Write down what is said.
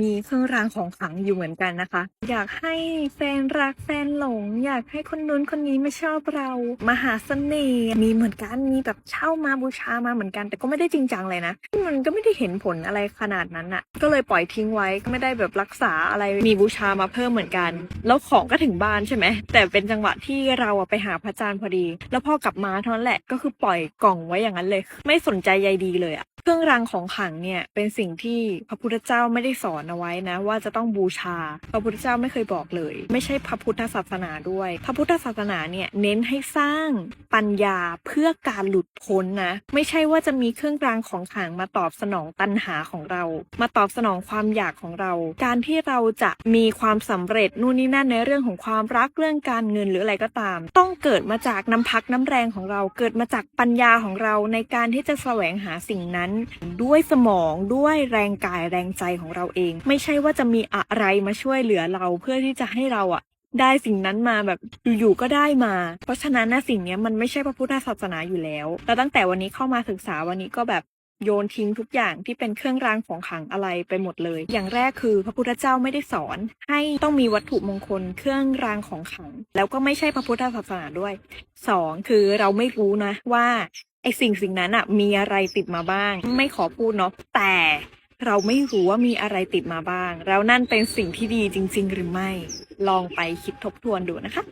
มีเครื่องรางของขลังอยู่เหมือนกันนะคะ อยากให้แฟนรักแฟนหลง อยากให้คนนู้นคนนี้มาชอบเรามาหาเสน่ห์มีเหมือนกันมีแบบเช่ามาบูชามาเหมือนกัน แต่ก็ไม่ได้จริงจังเลยนะ มันก็ไม่ได้เห็นผลอะไรขนาดนั้นอะก็เลยปล่อยทิ้งไว้ก็ไม่ได้แบบรักษาอะไรมีบูชามาเพิ่มเหมือนกัน แล้วของก็ถึงบ้านใช่ไหมแต่เป็นจังหวะที่เราไปหาพระอาจารย์พอดี แล้วพอกลับมาเท่านั้นแหละก็คือปล่อยกล่องไว้อย่างนั้นเลย ไม่สนใจใยดีเลยอะ เครื่องรางของขลังเนี่ยเป็นสิ่งที่พระพุทธเจ้าไม่ได้สอนเอาไว้นะว่าจะต้องบูชา พระพุทธเจ้าไม่เคยบอกเลย ไม่ใช่พระพุทธศาสนาด้วย พระพุทธศาสนาเนี่ยเน้นให้สร้างปัญญาเพื่อการหลุดพ้นนะไม่ใช่ว่าจะมีเครื่องรางของขลังมาตอบสนองตัณหาของเรา มาตอบสนองความอยากของเรา การที่เราจะมีความสำเร็จนู่นนี่นั่นในเรื่องของความรักเรื่องการเงินหรืออะไรก็ตาม ต้องเกิดมาจากน้ำพักน้ำแรงของเรา เกิดมาจากปัญญาของเราในการที่จะแสวงหาสิ่งนั้นด้วยสมองด้วยแรงกายแรงใจของเราเอง ไม่ใช่ว่าจะมีอะไรมาช่วยเหลือเราเพื่อที่จะให้เราอะได้สิ่งนั้นมาแบบอยู่ๆก็ได้มา เพราะฉะนั้นนะสิ่งนี้มันไม่ใช่พระพุทธศาสนาอยู่แล้ว แล้วตั้งแต่วันนี้เข้ามาศึกษาวันนี้ก็แบบโยนทิ้งทุกอย่างที่เป็นเครื่องรางของขลังอะไรไปหมดเลย อย่างแรกคือพระพุทธเจ้าไม่ได้สอน ให้ต้องมีวัตถุมงคลเครื่องรางของขลัง แล้วก็ไม่ใช่พระพุทธศาสนาด้วยสองคือเราไม่รู้นะว่า ไอสิ่งสิ่งนั้นอะมีอะไรติดมาบ้าง ไม่ขอพูดเนาะแต่เราไม่รู้ว่ามีอะไรติดมาบ้าง แล้วนั่นเป็นสิ่งที่ดีจริง ๆ หรือไม่ ลองไปคิดทบทวนดูนะคะ